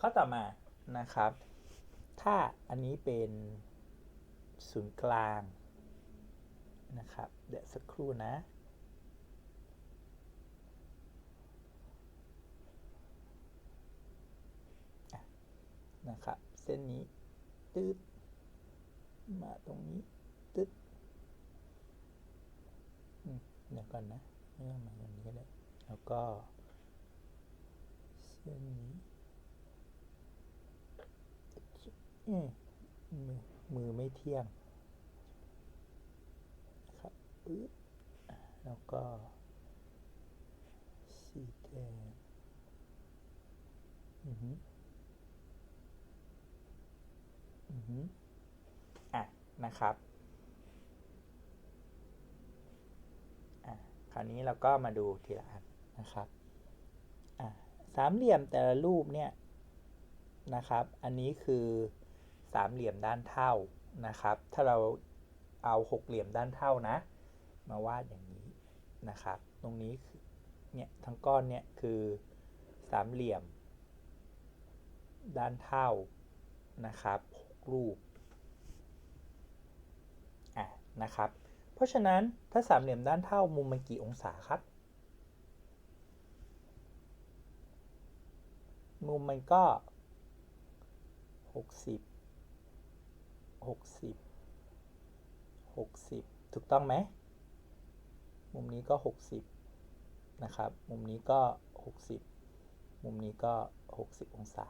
ข้อต่อมานะครับ ถ้าอันนี้เป็นศูนย์กลางนะครับเดี๋ยวสักครู่นะ นะครับ เส้นนี้ตืดมาตรงนี้ตืดเดี๋ยวก่อนนะไม่องมาตรงนี้ก็ได้แล้วก็ เส้นนี้เอ๊ะมือมือไม่เที่ยง ครับแล้วก็ สีแดงอือหืออือหืออะ นะครับ อะ คราวนี้เราก็มาดูทีละอันนะครับ อะ สามเหลี่ยมแต่ละรูปเนี่ยนะครับ อันนี้คือ สามเหลี่ยมด้านเท่านะครับ ถ้าเราเอาหกเหลี่ยมด้านเท่านะ มาวาดอย่างนี้นะครับ ตรงนี้เนี่ยทั้งก้อนเนี่ยคือสามเหลี่ยม ด้านเท่านะครับหกรูปอะนะครับ เพราะฉะนั้นถ้าสามเหลี่ยมด้านเท่ามุมมันกี่องศาครับ มุมมันก็ห กสิบหกสิบหกสิบถูกต้องไหม มุมนี้ก็หกสิบนะครับ มุมนี้ก็หกสิบมุมนี้ก็หกสิบองศา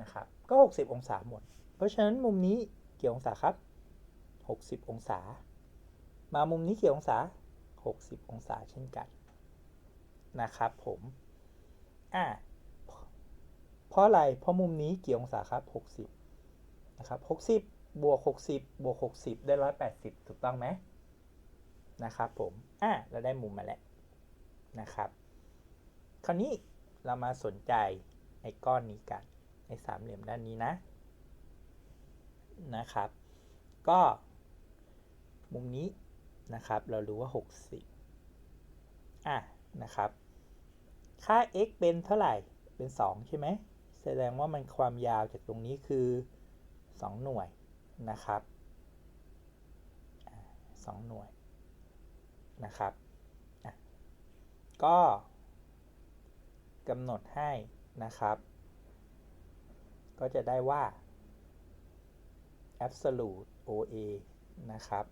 นะครับ ก็หกสิบองศาหมด เพราะฉะนั้นมุมนี้กี่องศาครับหกสิบองศา มามุมนี้กี่องศาหกสิบองศาเช่นกัน นะครับผม อ่าเพราะอะไร เพราะมุมนี้กี่องศาครับ 60 นะครับ 60 บวก 60 บวก 60 ได้ 180 ถูกต้องไหมนะครับผม อ่าเราได้มุมมาแล้วนะครับ คราวนี้เรามาสนใจไอ้ก้อนนี้กันไอ้สามเหลี่ยมด้านนี้นะ นะครับ ก็มุมนี้นะครับ เรารู้ว่า 60 อะ นะครับ ค่า x เป็นเท่าไหร่ เป็น 2 ใช่ไหม แสดงว่ามันความยาวจากตรงนี้คือ 2 หน่วย นะครับสองหน่วยนะครับ ก็กำหนดให้นะครับ ก็จะได้ว่า absolute OA นะครับ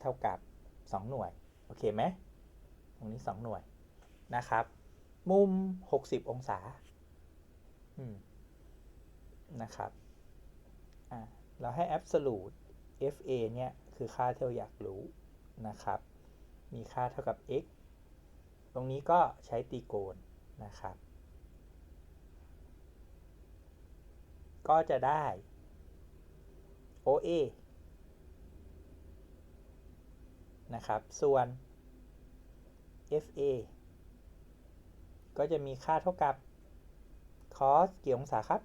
เท่ากับ 2 หน่วย โอเคไหมตรงนี้ 2 หน่วยนะครับ มุม 60 องศาอืมนะครับ เราให้ absolute fa เนี่ย คือค่าที่เราอยากรู้นะครับ มีค่าเท่ากับ x ตรงนี้ก็ใช้ตีโกณนะครับ ก็จะได้ OA นะครับ ส่วน FA ก็จะมีค่าเท่ากับ cos กี่องศาครับ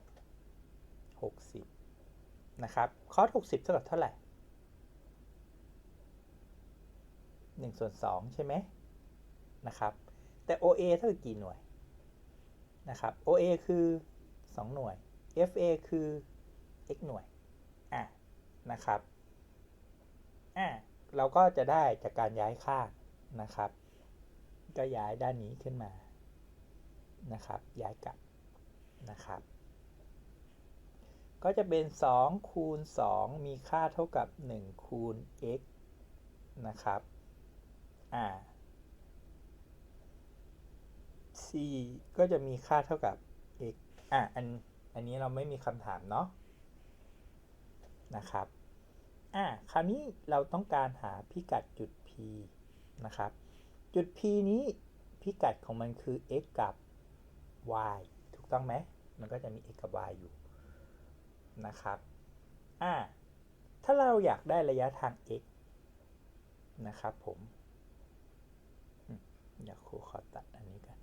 60 นะครับ cos 60เท่ากับเท่าไหร่1ส่วน2ใช่ไหมนะครับ แต่ OA เท่ากับกี่หน่วยนะครับ OA คือ 2 หน่วย FA คือ x หน่วยอะนะครับอะเราก็จะได้จากการย้ายค่านะครับ ก็ย้ายด้านนี้ขึ้นมานะครับ ย้ายกลับนะครับ ก็จะเป็น 2 คูณ 2 มีค่าเท่ากับ 1 คูณ x นะครับอ่า c ก็จะมีค่าเท่ากับ x อะอันอันนี้เราไม่มีคำถามเนาะนะครับอะคราวนี้เราต้องการหาพิกัดจุด p นะครับ จุด p นี้พิกัดของมันคือ x กับ y ถูกต้องไหม มันก็จะมี x กับ y อยู่ นะครับอ่าถ้าเราอยากได้ระยะทาง x นะครับผมอยากครูขอตัดอันนี้กัน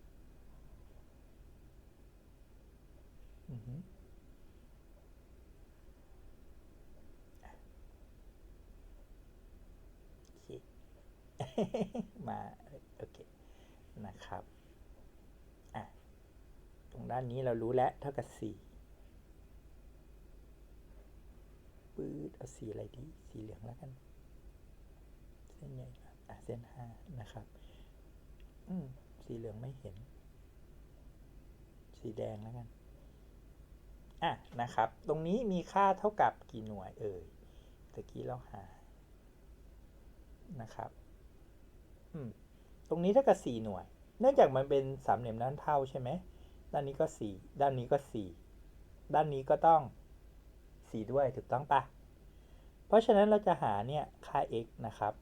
มาโอเคนะครับ อะ ตรงด้านนี้เรารู้แล้วเท่ากับสี่ ปื๊ดเอาสีอะไรดี สีเหลืองแล้วกัน เส้นใหญ่นะอะเส้นห้านะครับ อืม สีเหลืองไม่เห็น สีแดงแล้วกัน อะนะครับ ตรงนี้มีค่าเท่ากับกี่หน่วยเอ่ยตะกี้เราหา นะครับ อืม ตรงนี้เท่ากับ4หน่วย เนื่องจากมันเป็นสามเหลี่ยมด้านเท่าใช่ไหม ด้านนี้ก็4ด้านนี้ก็4ด้านนี้ก็ต้อง 4 ด้วยถูกต้องปะเพราะฉะนั้นเราจะหาเนี่ยค่า x นะครับ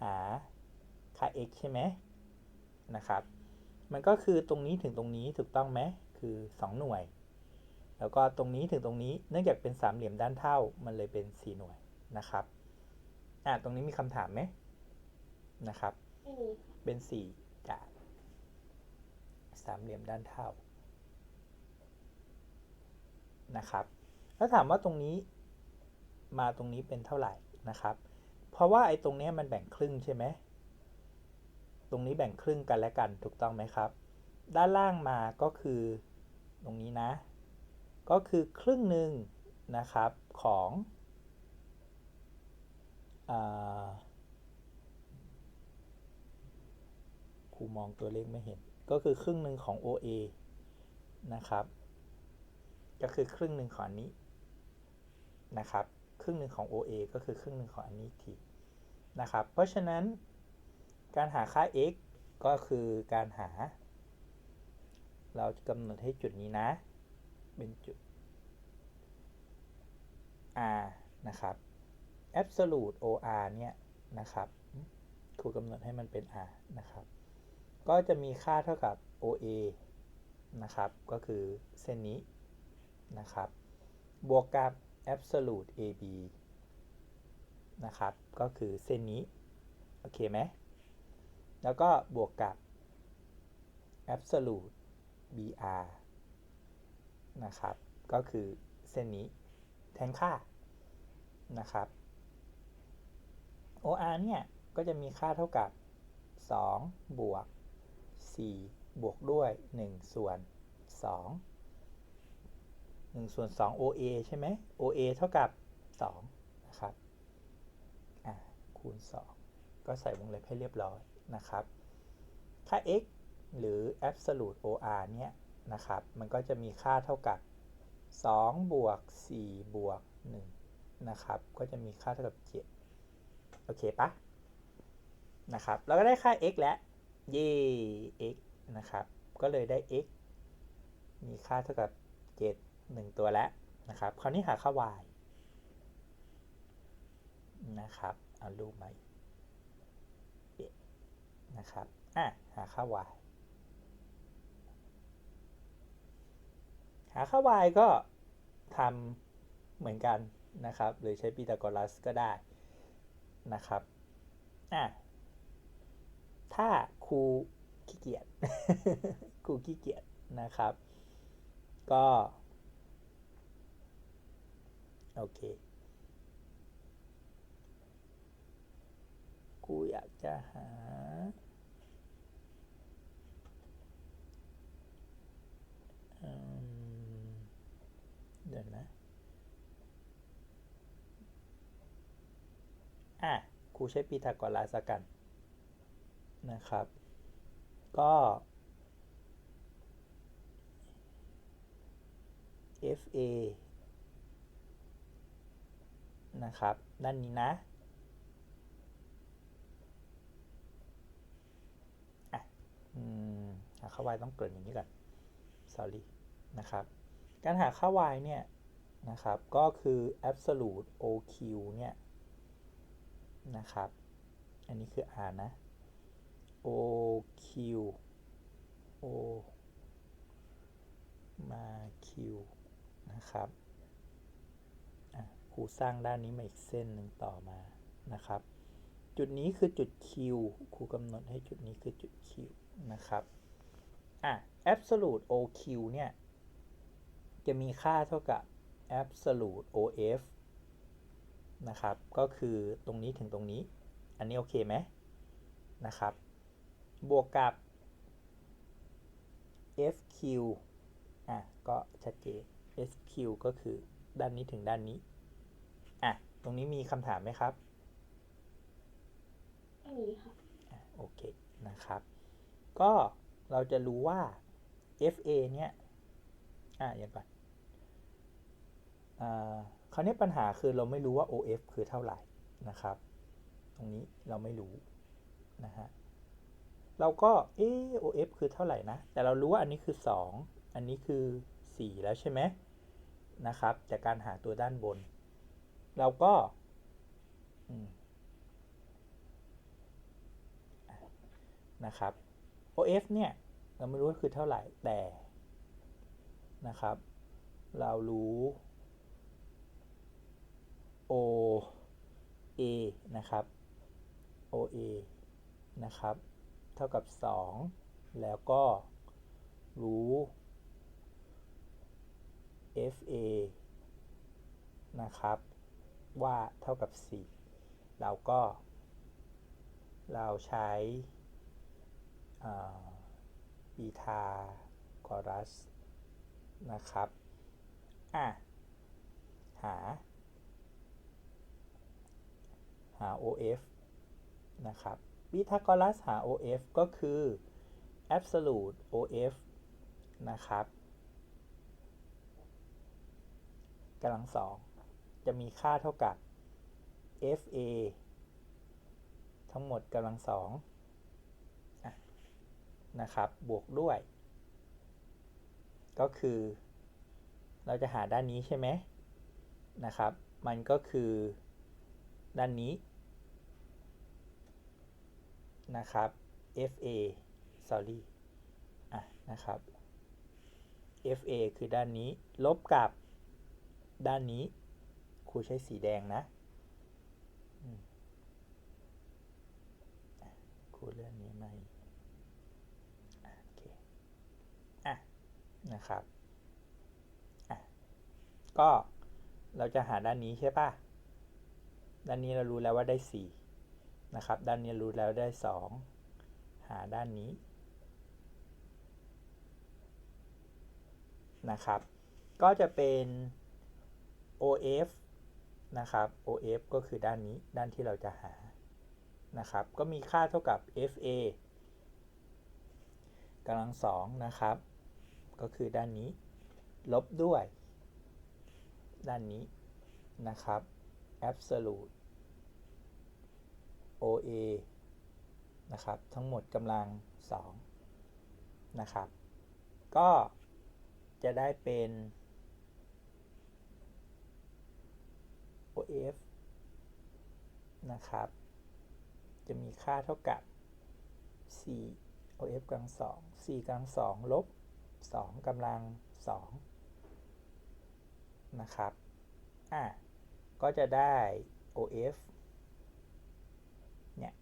หาค่า x ใช่ไหมนะครับ มันก็คือตรงนี้ถึงตรงนี้ถูกต้องไหมคือ 2 หน่วย แล้วก็ตรงนี้ถึงตรงนี้เนื่องจากเป็นสามเหลี่ยมด้านเท่ามันเลยเป็น 4 หน่วยนะครับอะตรงนี้มีคำถามไหมนะครับไม่มีเป็นสี่จากสามเหลี่ยมด้านเท่า นะครับ แล้วถามว่าตรงนี้มาตรงนี้เป็นเท่าไหร่นะครับ เพราะว่าไอ้ตรงนี้มันแบ่งครึ่งใช่ไหมตรงนี้แบ่งครึ่งกันและกันถูกต้องไหมครับ ด้านล่างมาก็คือตรงนี้นะ ก็คือครึ่งหนึ่งนะครับของอครูมองตัวเลขไม่เห็น ก็คือครึ่งหนึ่งของ OA นะครับ ก็คือครึ่งหนึ่งของอันนี้นะครับ ครึ่งหนึ่งของ OA ก็คือครึ่งหนึ่งของอันนี้ทีนะครับ เพราะฉะนั้นการหาค่า x ก็คือการหา เรากำหนดให้จุดนี้นะ เป็นจุด r นะครับ absolute or เนี่ยนะครับครูกำหนดให้มันเป็น r นะครับ ก็จะมีค่าเท่ากับ oa นะครับ ก็คือเส้นนี้ นะครับ บวกกับ absolute ab นะครับ ก็คือเส้นนี้ โอเคไหม แล้วก็บวกกับ absolute br นะครับ ก็คือเส้นนี้แทนค่านะครับ OR เนี่ย ก็จะมีค่าเท่ากับ 2 บวก 4 บวกด้วย 1 ส่วน 2 1ส่วน2 OA ใช่ไหม OA เท่ากับ2นะครับคูณ 2 ก็ใส่วงเล็บให้เรียบร้อยนะครับ ค่า x หรือ absolute OR เนี่ยนะครับ มันก็จะมีค่าเท่ากับ 2 บวก 4 บวก 1 นะครับ ก็จะมีค่าเท่ากับ 7 โอเคปะนะครับ เราก็ได้ค่า x แล้ว เย่ x นะครับ ก็เลยได้ x มีค่าเท่ากับ 7 1 ตัวแล้วนะครับคราวนี้หาค่า y นะครับเอารูปมานะครับอะหาค่า y หาค่า y ก็ทำเหมือนกันนะครับ หรือใช้พีทาโกรัสก็ได้นะครับอะถ้าครูขี้เกียจครูขี้เกียจนะครับ ก็ โอเคครูอยากจะหา เดี๋ยวนะ อะครูใช้พีทากรัสกัน นะครับ ก็ fa นะครับ ด้านนี้นะอะอืมหาค่า y ต้องเกิดอย่างนี้ก่อน sorry นะครับ การหาค่า y เนี่ยนะครับ ก็คือ absolute oq เนี่ยนะครับ อันนี้คือ r นะ oq o มา q นะครับ รูสร้างด้านนี้มาอีกเส้นหนึ่งต่อมานะครับ จุดนี้คือจุด q ครูกำหนดให้จุดนี้คือจุด q นะครับอะ absolute oq เนี่ย จะมีค่าเท่ากับ absolute of นะครับ ก็คือตรงนี้ถึงตรงนี้ อันนี้โอเคไหมนะครับ บวกกับ FQ อะ ก็ชัดเจน SQ ก็คือด้านนี้ถึงด้านนี้ ตรงนี้มีคำถามไหมครับไม่มีค่ะอะโอเคนะครับ ก็เราจะรู้ว่า FA เนี่ยอะอย่างก่อนอ่าคราวนี้ปัญหาคือเราไม่รู้ว่า OF คือเท่าไหร่นะครับ ตรงนี้เราไม่รู้นะฮะเราก็เออ OF คือเท่าไหร่นะ แต่เรารู้ว่าอันนี้คือ 2 อันนี้คือ 4 แล้วใช่ไหมนะครับ จากการหาตัวด้านบน เราก็นะครับ OF เนี่ย เราไม่รู้ว่าคือเท่าไหร่ แต่นะครับ เรารู้ O A นะครับ OA นะครับ เท่ากับ 2 แล้วก็รู้ FA นะครับ ว่าเท่ากับ 4 เราก็ เราใช้บีทากอรัสนะครับ อะ หา หา OF นะครับพีทาโกรัสหา OF ก็คือ absolute OF นะครับกำลังสอง จะมีค่าเท่ากับ FA ทั้งหมดกำลังสองนะครับ บวกด้วย ก็คือ เราจะหาด้านนี้ใช่ไหมนะครับ มันก็คือด้านนี้นะครับ FA sorry อะนะครับ FA คือด้านนี้ ลบกับด้านนี้ ครูใช้สีแดงนะครูเลื่อนนี้ไม่โอเคอะนะครับอะก็เราจะหาด้านนี้ใช่ปะด้านนี้เรารู้แล้วว่าได้ 4 นะครับ ด้านนี้รู้แล้วได้ 2 หาด้านนี้นะครับ ก็จะเป็น OF นะครับ OF ก็คือด้านนี้ด้านที่เราจะหานะครับ ก็มีค่าเท่ากับ FA กำลังสองนะครับ ก็คือด้านนี้ ลบด้วย ด้านนี้นะครับ absolute OA นะครับ ทั้งหมดกำลัง2นะครับ ก็จะได้เป็น OF นะครับ จะมีค่าเท่ากับ 4 OF กำลัง2 4กำลัง2ลบ 2กำลัง2นะครับ อะ ก็จะได้ OF เนี่ย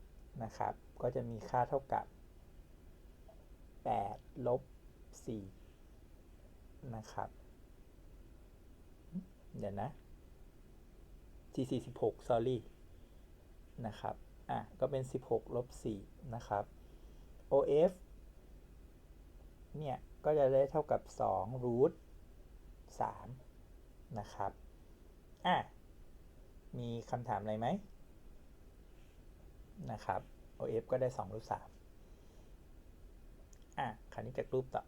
นะครับ ก็จะมีค่าเท่ากับ 8 ลบ 4 นะครับ เดี๋ยวนะ 4 4 16 sorry นะครับ อะ ก็เป็น 16ลบ4นะครับ OF เนี่ย ก็จะได้เท่ากับ2รูท3นะครับ อะ มีคำถามอะไรไหมนะครับ OF ก็ได้2รูท3อะ คราวนี้จากรูปต่อ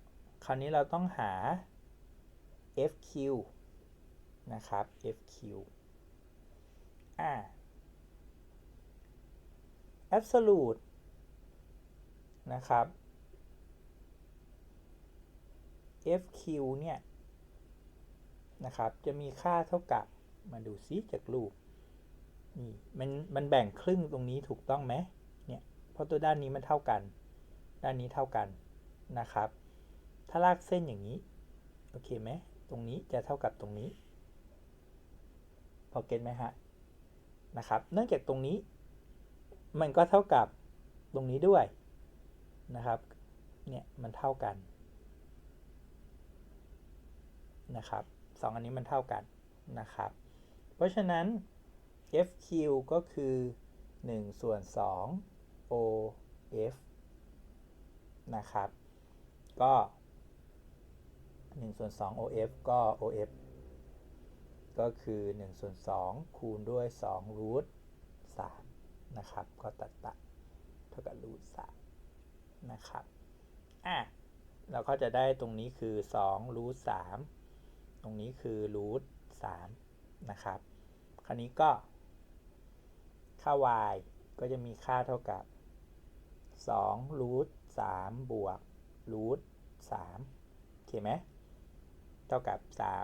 คราวนี้เราต้องหา FQ นะครับ FQ อ่า absolute นะครับ FQ เนี่ย นะครับ จะมีค่าเท่ากับ มาดูซิจากรูป นี่ มัน มันแบ่งครึ่งตรงนี้ถูกต้องไหมเนี่ย เพราะตัวด้านนี้มันเท่ากัน ด้านนี้เท่ากัน นะครับ ถ้าลากเส้นอย่างนี้ โอเคไหม ตรงนี้จะเท่ากับตรงนี้ พอเก็ตไหมฮะ นะครับ เนื่องจากตรงนี้ มันก็เท่ากับตรงนี้ด้วยนะครับ เนี่ยมันเท่ากันนะครับสองอันนี้มันเท่ากันนะครับ เพราะฉะนั้น FQ ก็คือ 1 ส่วน 2 OF นะครับ ก็ 1 ส่วน 2 OF ก็ OF ก็คือ1ส่วน2คูณด้วย2รูท3นะครับ ก็ตัดตัดเท่ากับรูท3นะครับ อะ เราก็จะได้ตรงนี้คือ2รูท3ตรงนี้คือรูท3นะครับ คราวนี้ก็ค่า y ก็จะมีค่าเท่ากับ2รูท3บวกรูท3โอเคไหม เท่ากับ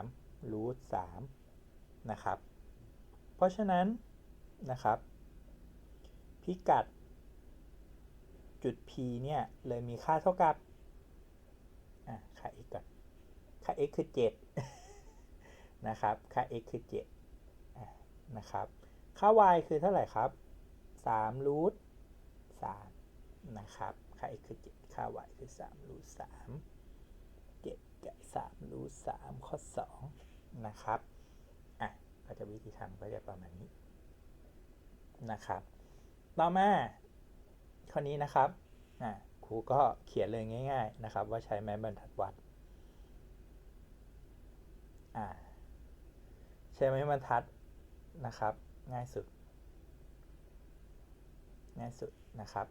3รูท3 นะครับ เพราะฉะนั้นนะครับ พิกัด จุด P เนี่ย เลยมีค่าเท่ากับอะค่า x ก่อนค่า x คือ 7 นะครับ ค่า x คือ7นะครับ ค่า y คือเท่าไหร่ครับ3รูท3นะครับ ค่า x คือ 7 ค่า y คือ3รูท3 7กับ3รูท3ข้อ2นะครับ ก็จะวิธีทำก็จะประมาณนี้นะครับ ต่อมาข้อนี้นะครับครูก็เขียนเลยง่าย ๆ นะครับ ว่าใช้ไม้บรรทัดวัดใช้ไม้บรรทัดนะครับ ง่ายสุด ง่ายสุดนะครับ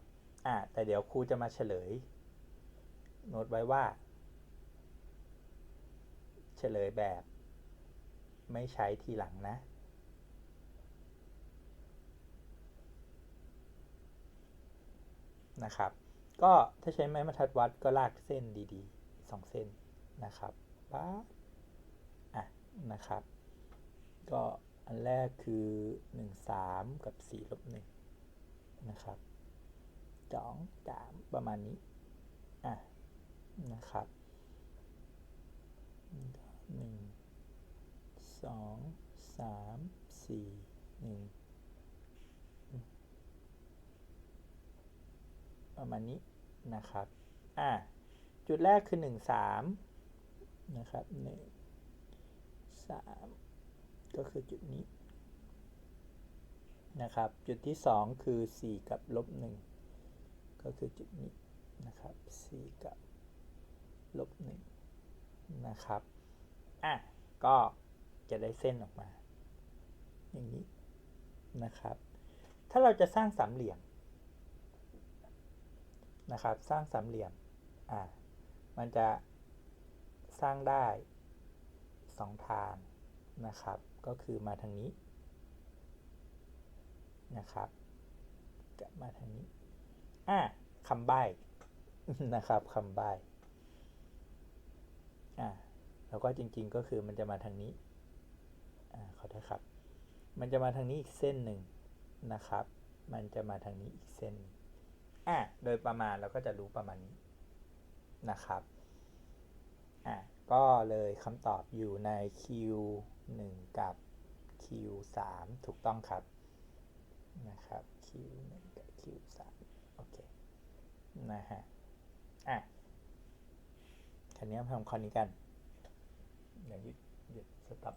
อ่าแต่เดี๋ยวครูจะมาเฉลย โน้ตไว้ว่า เฉลยแบบ ไม่ใช้ทีหลังนะ นะครับ ก็ถ้าใช้ไม้บรรทัดวัดก็ลากเส้นดีๆสองเส้นนะครับป๊าอะนะครับ ก็อันแรกคือ 1 3 กับ4ลบ1นะครับสองสามประมาณนี้ อะ นะครับหนึ่ง สองสามสี่หนึ่งประมาณนี้นะครับ อะ จุดแรกคือ1 3นะครับ1 3ก็คือจุดนี้นะครับ จุดที่2คือ4กับลบ1ก็คือจุดนี้นะครับ4กับลบ1นะครับ อะ ก็ จะได้เส้นออกมา อย่างนี้นะครับ ถ้าเราจะสร้างสามเหลี่ยมนะครับ สร้างสามเหลี่ยมอ่ามันจะสร้างได้สองทางนะครับ ก็คือมาทางนี้นะครับกับมาทางนี้อ่าคำใบ้นะครับคำใบ้อ่าแล้วก็จริงๆก็คือมันจะมาทางนี้ ขอโทษครับ มันจะมาทางนี้อีกเส้นหนึ่งนะครับ มันจะมาทางนี้อีกเส้นอะโดยประมาณเราก็จะรู้ประมาณนี้นะครับอะก็เลยคำตอบอยู่ใน Q 1 กับ Q 3 ถูกต้องครับนะครับ Q 1 กับ Q 3 โอเคนะฮะอะคันนี้ทำข้อนี้กัน เดี๋ยวหยุดหยุดสต็อป